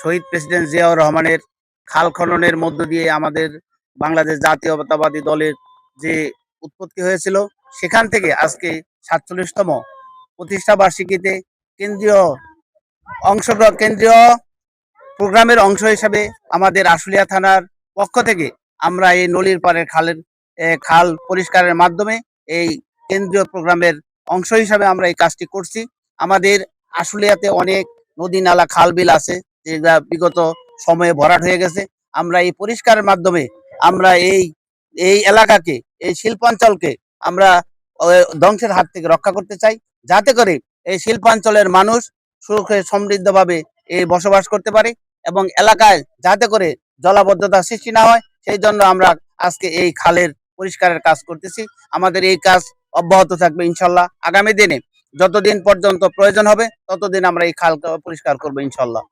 শহীদ president Ziaur রহমানের খাল খননের মধ্য দিয়ে আমাদের বাংলাদেশ জাতীয়তাবাদী দলের যে উৎপত্তি হয়েছিল, সেখান থেকে আজকে সাতচল্লিশতম প্রতিষ্ঠা বার্ষিকীতে কেন্দ্রীয় অংশগ্রহণ, কেন্দ্রীয় প্রোগ্রামের অংশ হিসাবে আমাদের আশুলিয়া থানার পক্ষ থেকে আমরা এই নলির পাড়ের খালের খাল পরিষ্কারের মাধ্যমে এই কেন্দ্রীয় প্রোগ্রামের অংশ হিসাবে আমরা এই কাজটি করছি। আমাদের আশুলিয়াতে অনেক নদী, নালা, খাল, বিল আছে যেগুলা বিগত সময়ে ভরাট হয়ে গেছে। আমরা এই পরিষ্কারের মাধ্যমে আমরা এই এই এলাকাকে, এই শিল্পাঞ্চলকে আমরা ধ্বংসের হাত থেকে রক্ষা করতে চাই। যাতে করে এই শিল্পাঞ্চলের মানুষ সুখে সমৃদ্ধভাবে এই বসবাস করতে পারে এবং এলাকায় যাতে করে জলাবদ্ধতা সৃষ্টি না হয়, সেই জন্য আমরা আজকে এই খালের পরিষ্কারের কাজ করতেছি। আমাদের এই কাজ অব্যাহত থাকবে ইনশাল্লাহ আগামী দিনে। যতদিন পর্যন্ত প্রয়োজন হবে, ততদিন আমরা এই খাল পরিষ্কার করব ইনশাল্লাহ।